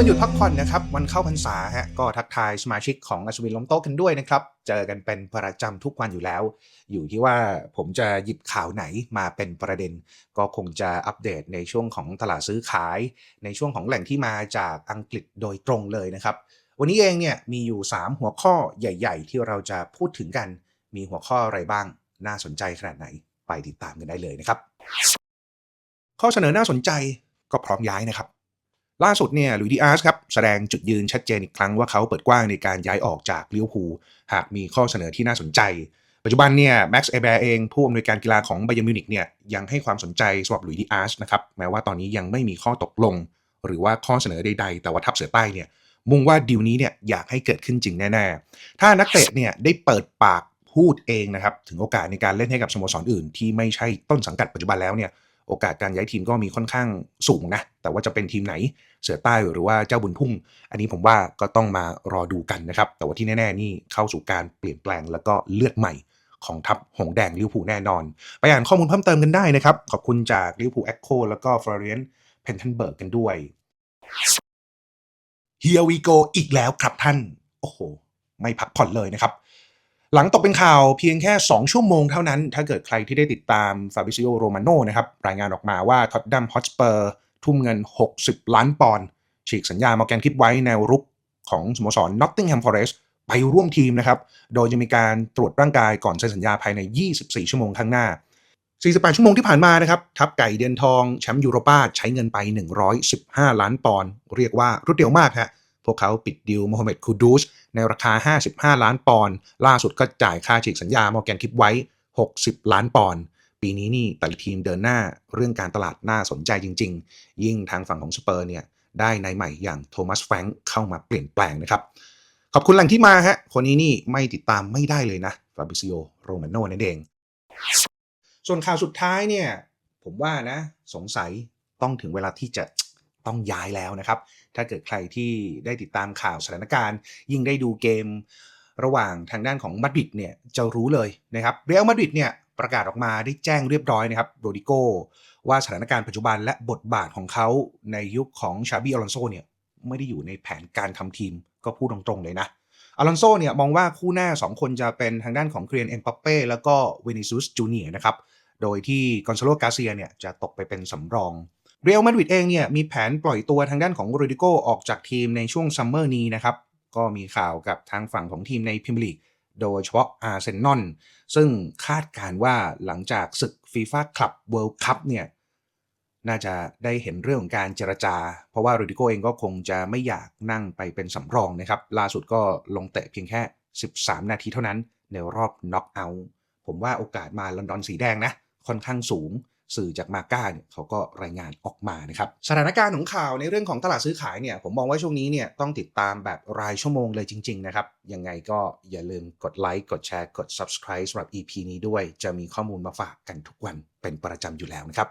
วันหยุดพักผ่อนนะครับ วันเข้าพรรษาฮะก็ทักทายสมาชิกของอัศวินล้มโต๊ะกันด้วยนะครับ เจอกันเป็นประจำทุกวันอยู่แล้ว อยู่ที่ว่าผมจะหยิบข่าวไหนมาเป็นประเด็น ก็คงจะอัปเดตในช่วงของตลาดซื้อขาย ในช่วงของแหล่งที่มาจากอังกฤษโดยตรงเลยนะครับ วันนี้เองเนี่ยมีอยู่ 3 หัวข้อใหญ่ ๆ ที่เราจะพูดถึงกัน มีหัวข้ออะไรบ้าง น่าสนใจขนาดไหนไปติดตามกันได้เลยนะครับ ข้อเสนอน่าสนใจก็พร้อมย้ายนะครับ ล่าสุดเนี่ยลุยดีอาร์สครับแสดงจุดยืนชัดเจนอีกครั้งว่าเขาเปิดกว้างในการย้ายออกจากลิเวอร์พูลหากมีข้อเสนอที่น่าสนใจ ปัจจุบันเนี่ยแม็กซ์เอแบร์เองผู้อำนวยการกีฬาของไบเยมิวนิกเนี่ยยังให้ความสนใจสำหรับลุยดีอาร์สนะครับแม้ว่าตอนนี้ยังไม่มีข้อตกลง หรือว่าข้อเสนอใด ๆ แต่ว่าทัพเสือใต้เนี่ยมุ่งว่าดีลนี้เนี่ยอยากให้เกิดขึ้นจริงแน่ๆ ถ้านักเตะเนี่ยได้เปิดปากพูดเองนะครับถึงโอกาสในการเล่นให้กับสโมสรอื่น ที่ไม่ใช่ต้นสังกัดปัจจุบันแล้วเนี่ย โอกาสการย้ายทีมก็มีค่อนข้างสูงนะ แต่ว่าจะเป็นทีมไหนเสือใต้หรือว่าเจ้าบุญทุ่ง อันนี้ผมว่าก็ต้องมารอดูกันนะครับ แต่ว่าที่แน่ๆนี่เข้าสู่การเปลี่ยนแปลงแล้วก็เลือดใหม่ของทัพหงแดงลิวพูแน่นอน ไปอ่านข้อมูลเพิ่มเติมกันได้นะครับ ขอบคุณจากลิวพูแอคโคแล้วก็ฟลอเรียนเพนทันเบิร์กกันด้วย Here we go อีกแล้วครับท่าน โอ้โห ไม่พักผ่อนเลยนะครับ หลังตกเป็นข่าวเพียงแค่ 2 ชั่วโมงเท่านั้น ถ้าเกิดใครที่ได้ติดตามฟาบิซิโอโรมาโนนะครับ รายงานออกมาว่าท็อตดัมฮอตสเปอร์ทุ่มเงิน 60 ล้านปอนด์ฉีกสัญญามอร์แกนคิดไว้แนวรุกของสโมสรนอตติงแฮมฟอเรสต์ไปร่วมทีมนะครับ โดยจะมีการตรวจร่างกายก่อนเซ็นสัญญาภายใน 24 ชั่วโมงข้างหน้า 48 ชั่วโมงที่ผ่านมานะครับ ทัพไก่เดือนทองแชมป์ยูโรปาใช้เงินไป 115 ล้านปอนด์เรียกว่ารวดเร็วมากฮะ พวกเขาปิดดิวโมฮัมเหม็ดคูดูสในราคา 55 ล้านปอนด์ล่าสุดก็จ่ายค่าฉีกสัญญามอร์แกนคิปไว้ 60 ล้านปอนด์ปีนี้นี่แต่ละทีมเดินหน้าเรื่องการตลาดน่าสนใจจริง ๆ ยิ่งทางฝั่งของสเปอร์เนี่ยได้นายใหม่อย่างโทมัสแฟรงค์เข้ามาเปลี่ยนแปลงนะครับ ขอบคุณแหล่งที่มาฮะคนนี้นี่ไม่ติดตามไม่ได้เลยนะฟาบิซิโอโรมาโนนั่นเอง ส่วนข่าวสุดท้ายเนี่ยผมว่านะสงสัยต้องถึงเวลาที่จะ ต้องย้ายแล้วนะครับ ถ้าเกิดใครที่ได้ติดตามข่าวสถานการณ์ ยิ่งได้ดูเกมระหว่างทางด้านของมาดริดเนี่ยจะรู้เลยนะครับเรอัลมาดริดเนี่ยประกาศออกมาได้แจ้งเรียบร้อยนะครับโรดิโกว่าสถานการณ์ปัจจุบันและบทบาทของเขาในยุคของชาบีอลอนโซเนี่ยไม่ได้อยู่ในแผนการทำทีมก็พูดตรงๆเลยนะอลอนโซเนี่ยมองว่าคู่หน้า 2 คนจะเป็นทางด้านของเครียนเอ็มปัปเป้แล้วก็เวนิซุสจูเนียนะครับ โดยที่กอนซาโลกาเซียเนี่ยจะตกไปเป็นสำรอง เรอัลมาดริดเองเนี่ยมีแผนปล่อยตัวทางด้านของโรดิโกออกจากทีมในช่วงซัมเมอร์นี้นะครับ ก็มีข่าวกับทางฝั่งของทีมในพรีเมียร์ลีกโดยเฉพาะอาร์เซนอลซึ่งคาดการว่าหลังจากศึกฟีฟ่าคลับเวิลด์คัพเนี่ยน่าจะได้เห็นเรื่องของการเจรจา เพราะว่าโรดิโกเองก็คงจะไม่อยากนั่งไปเป็นสำรองนะครับ ล่าสุดก็ลงเตะเพียงแค่ 13 นาทีเท่านั้นในรอบน็อกเอาท์ผมว่าโอกาสมาลอนดอนสีแดงนะค่อนข้างสูง สื่อจากมาก้าเนี่ยเขาก็รายงานออกมานะครับสถานการณ์ของข่าวในเรื่องของตลาดซื้อขายเนี่ยผมมองว่าช่วงนี้เนี่ยต้องติดตามแบบรายชั่วโมงเลยจริง ๆ นะครับ ยังไงก็อย่าลืมกดไลค์กดแชร์กด subscribe สำหรับ EP นี้ด้วย จะมีข้อมูลมาฝากกันทุกวันเป็นประจำอยู่แล้วนะครับ